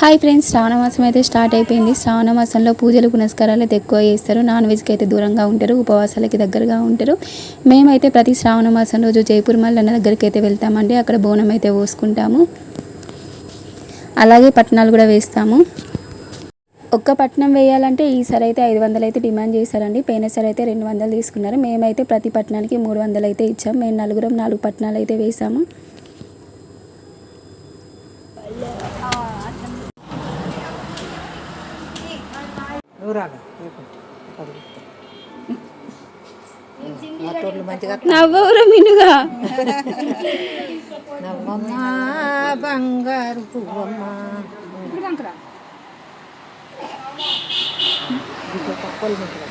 Hi friends శ్రావణ మాసం అయితే start అయిపోయింది. శ్రావణ మాసంలో పూజలు పునస్కారాలు అయితే ఎక్కువ చేస్తారు. నాన్ వెజ్కి అయితే దూరంగా ఉంటారు ఉపవాసాలకి దగ్గరగా ఉంటారు. మేమైతే ప్రతి శ్రావణ మాసం రోజు జైపూర్ మల్లన్న దగ్గరికి అయితే వెళ్తామండి. అక్కడ బోనం అయితే పోసుకుంటాము. అలాగే పట్టణాలు కూడా వేస్తాము. ఒక్క పట్నం వేయాలంటే ఈసారి అయితే ఐదు వందలు అయితే డిమాండ్ చేశారండి. పోయినసారి అయితే రెండు వందలు తీసుకున్నారు. మేమైతే ప్రతి పట్టణానికి మూడు వందలు అయితే ఇచ్చాము మేము నలుగురం నాలుగు పట్టణాలు అయితే వేసాము. రాగా మా తోటలు మంచిగా నవ్వరు మినుగా నవ్వమ్మ బంగారు పువ్వమ్మ ఇదిగో పక్కలు మంచిగా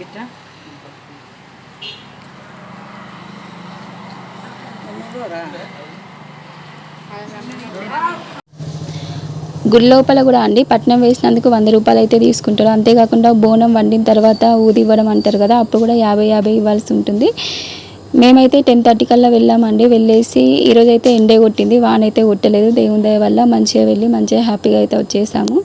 ఇట్లా గుడి లోపల కూడా అండి. పట్నం వేసినందుకు వంద రూపాయలు అయితే తీసుకుంటారు. అంతేకాకుండా బోనం వండిన తర్వాత ఊది ఇవ్వడం అంటారు కదా అప్పుడు కూడా యాభై యాభై ఇవ్వాల్సి ఉంటుంది. మేమైతే టెన్ థర్టీ కల్లా వెళ్ళామండి. వెళ్ళేసి ఈరోజు అయితే ఎండే కొట్టింది. వాన్ అయితే కొట్టలేదు. దేవుని దయ వల్ల మంచిగా వెళ్ళి మంచిగా హ్యాపీగా అయితే వచ్చేసాము.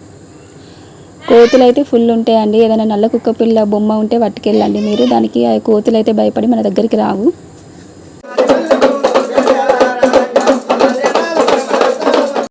కోతులు అయితే ఫుల్ ఉంటాయండి. ఏదైనా నల్ల కుక్క పిల్ల బొమ్మ ఉంటే పట్టుకెళ్ళండి మీరు. దానికి ఆ కోతులు అయితే భయపడి మన దగ్గరికి రావు.